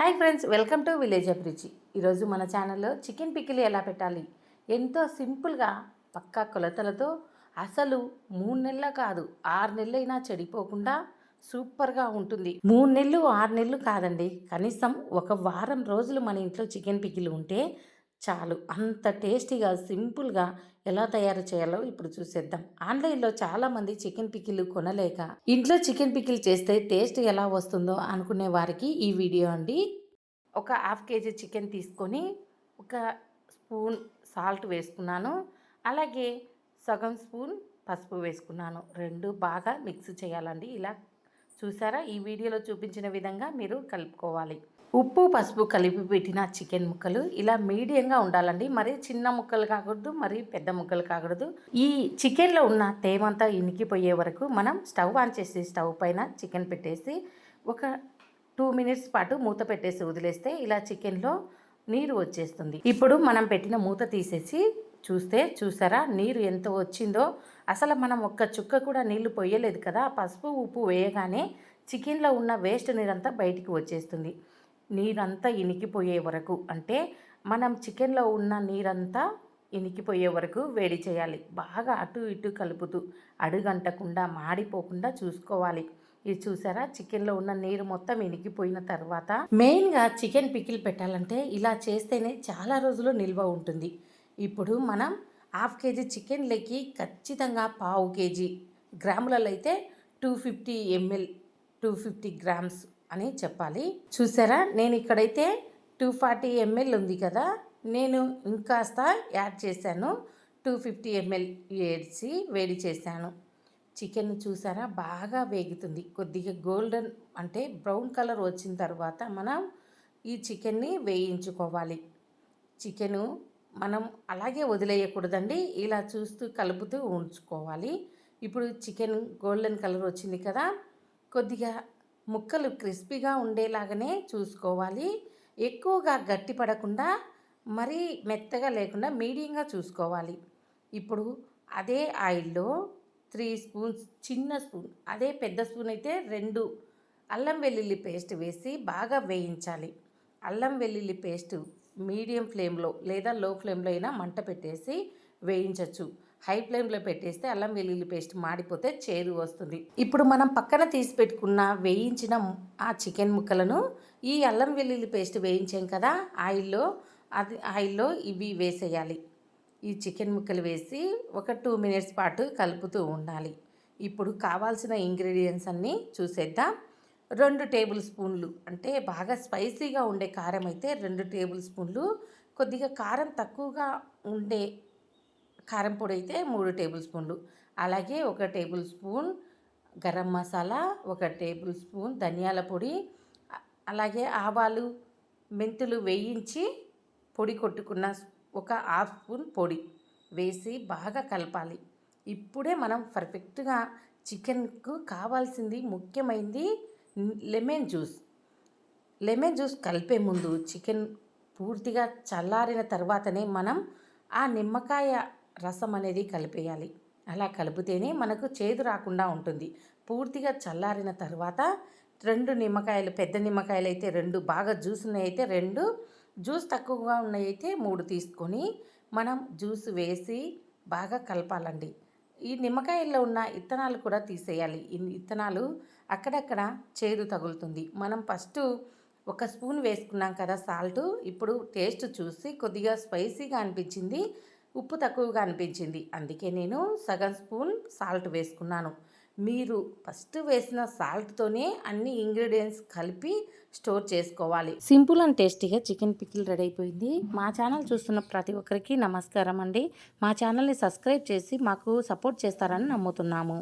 Hi friends welcome to village Abhiruchi. ఈరోజు మన ఛానల్లో చికెన్ పికిల్ ఎలా పెట్టాలి? ఎంతో సింపుల్గా పక్కా కొలతలతో అసలు మూడు నెలల కాదు ఆరు నెలలైనా చెడిపోకుండా సూపర్గా ఉంటుంది. మూడు నెలలు ఆరు నెలలు కాదండి కనీసం ఒక వారం రోజులు మన ఇంట్లో చికెన్ పికిల్ ఉంటే చాలు. అంత టేస్టీగా సింపుల్గా ఎలా తయారు చేయాలో ఇప్పుడు చూసేద్దాం. ఆన్లైన్లో చాలామంది చికెన్ పికిల్ కొనలేక ఇంట్లో చికెన్ పికిల్ చేస్తే టేస్ట్ ఎలా వస్తుందో అనుకునే వారికి ఈ వీడియో అండి. ఒక హాఫ్ కేజీ చికెన్ తీసుకొని ఒక స్పూన్ సాల్ట్ వేసుకున్నాను. అలాగే సగం స్పూన్ పసుపు వేసుకున్నాను. రెండు బాగా మిక్స్ చేయాలండి. ఇలా చూసారా? ఈ వీడియోలో చూపించిన విధంగా మీరు కలుపుకోవాలి. ఉప్పు పసుపు కలిపి పెట్టిన చికెన్ ముక్కలు ఇలా మీడియంగా ఉండాలండి. మరి చిన్న ముక్కలు కాకూడదు మరి పెద్ద ముక్కలు కాకూడదు. ఈ చికెన్లో ఉన్న తేమంతా ఇనికిపోయే వరకు మనం స్టవ్ ఆన్ చేసి స్టవ్ పైన చికెన్ పెట్టేసి ఒక టూ మినిట్స్ పాటు మూత పెట్టేసి వదిలేస్తే ఇలా చికెన్లో నీరు వచ్చేస్తుంది. ఇప్పుడు మనం పెట్టిన మూత తీసేసి చూస్తే చూసారా? నీరు ఎంత వచ్చిందో. అసలు మనం ఒక్క చుక్క కూడా నీళ్ళు పోయలేదు కదా. పసుపు ఉప్పు వేయగానే చికెన్లో ఉన్న వేస్ట్ నీరంతా బయటికి వచ్చేస్తుంది. నీరంతా ఇనికిపోయే వరకు అంటే మనం చికెన్లో ఉన్న నీరంతా ఇనికిపోయే వరకు వేడి చేయాలి. బాగా అటు ఇటు కలుపుతూ అడుగంటకుండా మాడిపోకుండా చూసుకోవాలి. ఇది చూసారా? చికెన్లో ఉన్న నీరు మొత్తం ఇనికిపోయిన తర్వాత మెయిన్గా చికెన్ పికిల్ పెట్టాలంటే ఇలా చేస్తేనే చాలా రోజులు నిల్వ ఉంటుంది. ఇప్పుడు మనం హాఫ్ కేజీ చికెన్ లెక్కి ఖచ్చితంగా పావు కేజీ గ్రాములలో అయితే two fifty ML two fifty grams అని చెప్పాలి. చూసారా? నేను ఇక్కడైతే టూ ఫార్టీ ఎంఎల్ ఉంది కదా నేను ఇంకాస్త యాడ్ చేశాను. టూ ఫిఫ్టీ ఎంఎల్ వేసి వేడి చేశాను. చికెన్ చూసారా? బాగా వేగుతుంది. కొద్దిగా గోల్డెన్ అంటే బ్రౌన్ కలర్ వచ్చిన తర్వాత మనం ఈ చికెన్ని వేయించుకోవాలి. చికెను మనం అలాగే వదిలేయకూడదండి. ఇలా చూస్తూ కలుపుతూ ఉంచుకోవాలి. ఇప్పుడు చికెన్ గోల్డెన్ కలర్ వచ్చింది కదా కొద్దిగా ముక్కలు క్రిస్పీగా ఉండేలాగానే చూసుకోవాలి. ఎక్కువగా గట్టి పడకుండా మరీ మెత్తగా లేకుండా మీడియంగా చూసుకోవాలి. ఇప్పుడు అదే ఆయిల్లో త్రీ స్పూన్స్ చిన్న స్పూన్ అదే పెద్ద స్పూన్ అయితే రెండు అల్లం వెల్లుల్లి పేస్ట్ వేసి బాగా వేయించాలి. అల్లం వెల్లుల్లి పేస్ట్ మీడియం ఫ్లేమ్లో లేదా లో ఫ్లేమ్లో అయినా మంట పెట్టేసి వేయించవచ్చు హై ఫ్లేమ్లో పెట్టేస్తే అల్లం వెల్లుల్లి పేస్ట్ మాడిపోతే చేదు వస్తుంది. ఇప్పుడు మనం పక్కన తీసి పెట్టుకున్న వేయించిన ఆ చికెన్ ముక్కలను ఈ అల్లం వెల్లుల్లి పేస్ట్ వేయించాం కదా ఆయిల్లో అది ఆయిల్లో ఇవి వేసేయాలి. ఈ చికెన్ ముక్కలు వేసి ఒక టూ మినిట్స్ పాటు కలుపుతూ ఉండాలి. ఇప్పుడు కావాల్సిన ఇంగ్రీడియంట్స్ అన్నీ చూసేద్దాం. రెండు టేబుల్ స్పూన్లు అంటే బాగా స్పైసీగా ఉండే కారం అయితే రెండు టేబుల్ స్పూన్లు కొద్దిగా కారం తక్కువగా ఉండే కారం పొడి అయితే మూడు టేబుల్ స్పూన్లు. అలాగే ఒక టేబుల్ స్పూన్ గరం మసాలా ఒక టేబుల్ స్పూన్ ధనియాల పొడి అలాగే ఆవాలు మెంతులు వేయించి పొడి కొట్టుకున్న ఒక హాఫ్ స్పూన్ పొడి వేసి బాగా కలపాలి. ఇప్పుడే మనం పర్ఫెక్ట్గా చికెన్కు కావాల్సింది ముఖ్యమైనది లెమన్ జ్యూస్. లెమన్ జ్యూస్ కలిపే ముందు చికెన్ పూర్తిగా చల్లారిన తర్వాతనే మనం ఆ నిమ్మకాయ రసం అనేది కలిపేయాలి. అలా కలిపితేనే మనకు చేదు రాకుండా ఉంటుంది. పూర్తిగా చల్లారిన తర్వాత రెండు నిమ్మకాయలు పెద్ద నిమ్మకాయలు అయితే రెండు బాగా జ్యూస్ అయితే రెండు జ్యూస్ తక్కువగా ఉన్నాయైతే మూడు తీసుకొని మనం జ్యూస్ వేసి బాగా కలపాలండి. ఈ నిమ్మకాయల్లో ఉన్న ఇత్తనాలు కూడా తీసేయాలి. ఈ ఇత్తనాలు అక్కడక్కడ చేదు తగులుతుంది. మనం ఫస్ట్ ఒక స్పూన్ వేసుకున్నాం కదా సాల్ట్. ఇప్పుడు టేస్ట్ చూసి కొద్దిగా స్పైసీగా అనిపించింది ఉప్పు తక్కువగా అనిపించింది. అందుకే నేను సగం స్పూన్ సాల్ట్ వేసుకున్నాను. మీరు ఫస్ట్ వేసిన సాల్ట్తోనే అన్ని ఇంగ్రీడియంట్స్ కలిపి స్టోర్ చేసుకోవాలి. సింపుల్ అండ్ టేస్టీగా చికెన్ పికిల్ రెడీ అయిపోయింది. మా ఛానల్ చూస్తున్న ప్రతి ఒక్కరికి నమస్కారం అండి. మా ఛానల్ని సబ్స్క్రైబ్ చేసి మాకు సపోర్ట్ చేస్తారని నమ్ముతున్నాము.